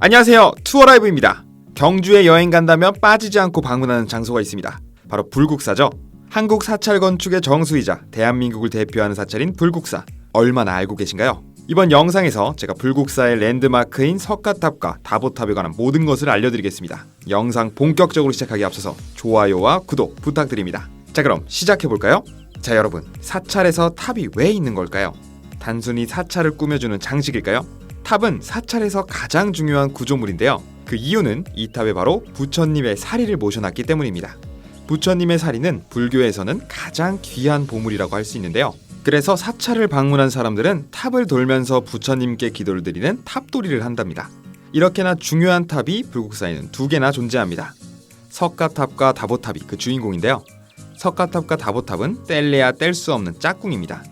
안녕하세요. 투어라이브입니다. 경주에 여행 간다면 빠지지 않고 방문하는 장소가 있습니다. 바로 불국사죠. 한국 사찰 건축의 정수이자 대한민국을 대표하는 사찰인 불국사. 얼마나 알고 계신가요? 이번 영상에서 제가 불국사의 랜드마크인 석가탑과 다보탑에 관한 모든 것을 알려드리겠습니다. 영상 본격적으로 시작하기 앞서서 좋아요와 구독 부탁드립니다. 자 그럼 시작해볼까요? 자 여러분 사찰에서 탑이 왜 있는 걸까요? 단순히 사찰을 꾸며주는 장식일까요? 탑은 사찰에서 가장 중요한 구조물인데요. 그 이유는 이 탑에 바로 부처님의 사리를 모셔놨기 때문입니다. 부처님의 사리는 불교에서는 가장 귀한 보물이라고 할 수 있는데요. 그래서 사찰을 방문한 사람들은 탑을 돌면서 부처님께 기도를 드리는 탑도리를 한답니다. 이렇게나 중요한 탑이 불국사에는 두 개나 존재합니다. 석가탑과 다보탑이 그 주인공인데요. 석가탑과 다보탑은 뗄래야 뗄 수 없는 짝꿍입니다.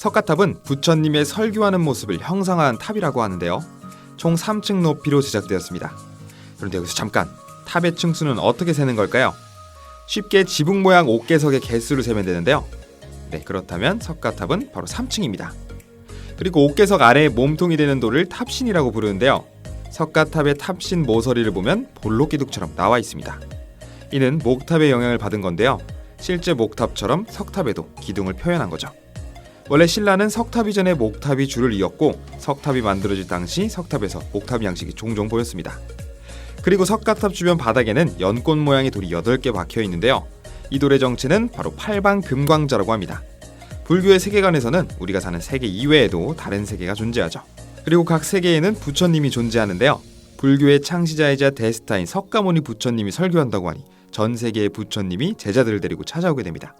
석가탑은 부처님의 설교하는 모습을 형상화한 탑이라고 하는데요. 총 3층 높이로 제작되었습니다. 그런데 여기서 잠깐 탑의 층수는 어떻게 세는 걸까요? 쉽게 지붕 모양 옥계석의 개수를 세면 되는데요. 네, 그렇다면 석가탑은 바로 3층입니다. 그리고 옥계석 아래에 몸통이 되는 돌을 탑신이라고 부르는데요. 석가탑의 탑신 모서리를 보면 볼록기둥처럼 나와 있습니다. 이는 목탑의 영향을 받은 건데요. 실제 목탑처럼 석탑에도 기둥을 표현한 거죠. 원래 신라는 석탑 이 전에 목탑이 줄을 이었고 석탑이 만들어질 당시 석탑에서 목탑 양식이 종종 보였습니다. 그리고 석가탑 주변 바닥에는 연꽃 모양의 돌이 8개 박혀 있는데요. 이 돌의 정체는 바로 팔방 금광자라고 합니다. 불교의 세계관에서는 우리가 사는 세계 이외에도 다른 세계가 존재하죠. 그리고 각 세계에는 부처님이 존재하는데요. 불교의 창시자이자 대스타인 석가모니 부처님이 설교한다고 하니 전 세계의 부처님이 제자들을 데리고 찾아오게 됩니다.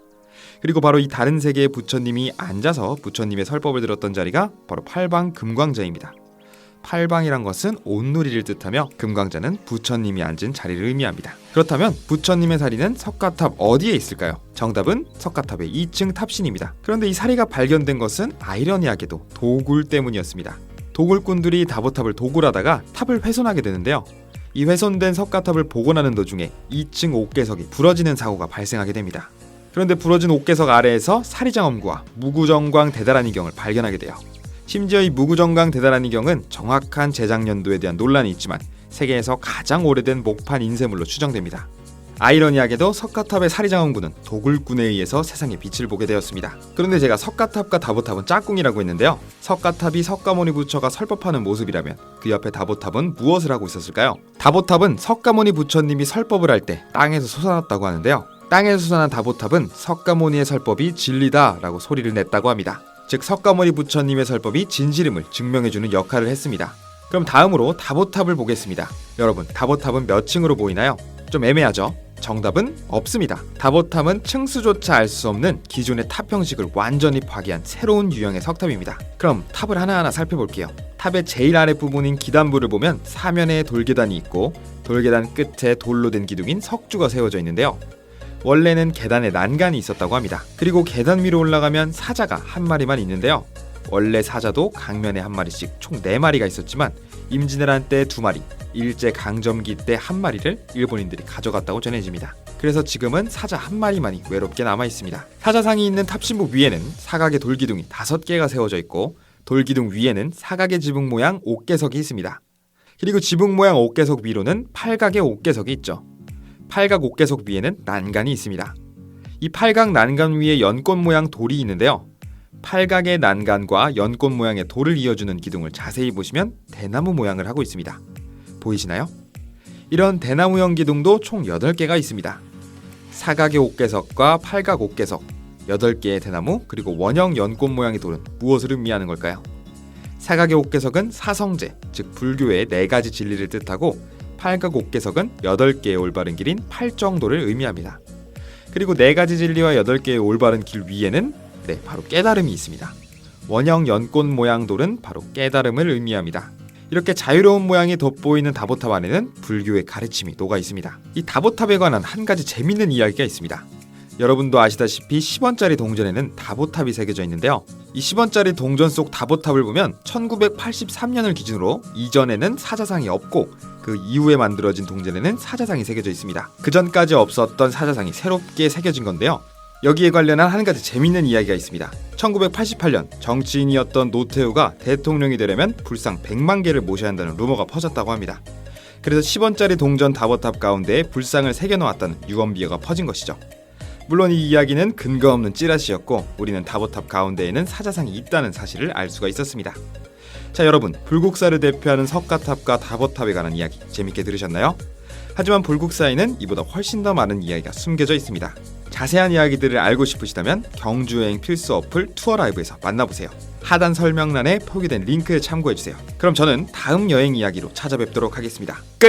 그리고 바로 이 다른 세계의 부처님이 앉아서 부처님의 설법을 들었던 자리가 바로 팔방 금광자입니다. 팔방이란 것은 온누리를 뜻하며 금광자는 부처님이 앉은 자리를 의미합니다. 그렇다면 부처님의 사리는 석가탑 어디에 있을까요? 정답은 석가탑의 2층 탑신입니다. 그런데 이 사리가 발견된 것은 아이러니하게도 도굴 때문이었습니다. 도굴꾼들이 다보탑을 도굴하다가 탑을 훼손하게 되는데요. 이 훼손된 석가탑을 복원하는 도중에 2층 옥계석이 부러지는 사고가 발생하게 됩니다. 그런데 부러진 옥계석 아래에서 사리장엄구와 무구정광 대다라니경을 발견하게 돼요. 심지어 이 무구정광 대다라니경은 정확한 제작 연도에 대한 논란이 있지만 세계에서 가장 오래된 목판 인쇄물로 추정됩니다. 아이러니하게도 석가탑의 사리장엄구는 도굴꾼에 의해서 세상에 빛을 보게 되었습니다. 그런데 제가 석가탑과 다보탑은 짝꿍이라고 했는데요. 석가탑이 석가모니 부처가 설법하는 모습이라면 그 옆에 다보탑은 무엇을 하고 있었을까요? 다보탑은 석가모니 부처님이 설법을 할 때 땅에서 솟아났다고 하는데요. 땅에서 솟아난 다보탑은 석가모니의 설법이 진리다라고 소리를 냈다고 합니다. 즉 석가모니 부처님의 설법이 진실임을 증명해주는 역할을 했습니다. 그럼 다음으로 다보탑을 보겠습니다. 여러분, 다보탑은 몇 층으로 보이나요? 좀 애매하죠? 정답은 없습니다. 다보탑은 층수조차 알 수 없는 기존의 탑 형식을 완전히 파괴한 새로운 유형의 석탑입니다. 그럼 탑을 하나하나 살펴볼게요. 탑의 제일 아래 부분인 기단부를 보면 사면에 돌계단이 있고 돌계단 끝에 돌로 된 기둥인 석주가 세워져 있는데요. 원래는 계단에 난간이 있었다고 합니다. 그리고 계단 위로 올라가면 사자가 한 마리만 있는데요. 원래 사자도 강면에 한 마리씩 총네 마리가 있었지만 임진왜란 때두 마리, 일제 강점기 때 한 마리를 일본인들이 가져갔다고 전해집니다. 그래서 지금은 사자 한 마리만이 외롭게 남아 있습니다. 사자상이 있는 탑신부 위에는 사각의 돌기둥이 다섯 개가 세워져 있고 돌기둥 위에는 사각의 지붕 모양 옥계석이 있습니다. 그리고 지붕 모양 옥계석 위로는 팔각의 옥계석이 있죠. 팔각 옥계석 위에는 난간이 있습니다. 이 팔각 난간 위에 연꽃 모양 돌이 있는데요. 팔각의 난간과 연꽃 모양의 돌을 이어주는 기둥을 자세히 보시면 대나무 모양을 하고 있습니다. 보이시나요? 이런 대나무형 기둥도 총 8개가 있습니다. 사각의 옥계석과 팔각 옥계석, 8개의 대나무, 그리고 원형 연꽃 모양의 돌은 무엇을 의미하는 걸까요? 사각의 옥계석은 사성제, 즉 불교의 네 가지 진리를 뜻하고 팔각 옥계석은 8개의 올바른 길인 팔정도를 의미합니다. 그리고 네 가지 진리와 8개의 올바른 길 위에는 네, 바로 깨달음이 있습니다. 원형 연꽃 모양 돌은 바로 깨달음을 의미합니다. 이렇게 자유로운 모양이 돋보이는 다보탑 안에는 불교의 가르침이 녹아 있습니다. 이 다보탑에 관한 한 가지 재밌는 이야기가 있습니다. 여러분도 아시다시피 10원짜리 동전에는 다보탑이 새겨져 있는데요. 이 10원짜리 동전 속 다보탑을 보면 1983년을 기준으로 이전에는 사자상이 없고 그 이후에 만들어진 동전에는 사자상이 새겨져 있습니다. 그 전까지 없었던 사자상이 새롭게 새겨진 건데요. 여기에 관련한 한 가지 재밌는 이야기가 있습니다. 1988년 정치인이었던 노태우가 대통령이 되려면 불상 100만 개를 모셔야 한다는 루머가 퍼졌다고 합니다. 그래서 10원짜리 동전 다보탑 가운데에 불상을 새겨 놓았다는 유언비어가 퍼진 것이죠. 물론 이 이야기는 근거 없는 찌라시였고 우리는 다보탑 가운데에는 사자상이 있다는 사실을 알 수가 있었습니다. 자 여러분 불국사를 대표하는 석가탑과 다보탑에 관한 이야기 재밌게 들으셨나요? 하지만 불국사에는 이보다 훨씬 더 많은 이야기가 숨겨져 있습니다. 자세한 이야기들을 알고 싶으시다면 경주여행 필수 어플 투어라이브에서 만나보세요. 하단 설명란에 표기된 링크를 참고해주세요. 그럼 저는 다음 여행 이야기로 찾아뵙도록 하겠습니다. 끝!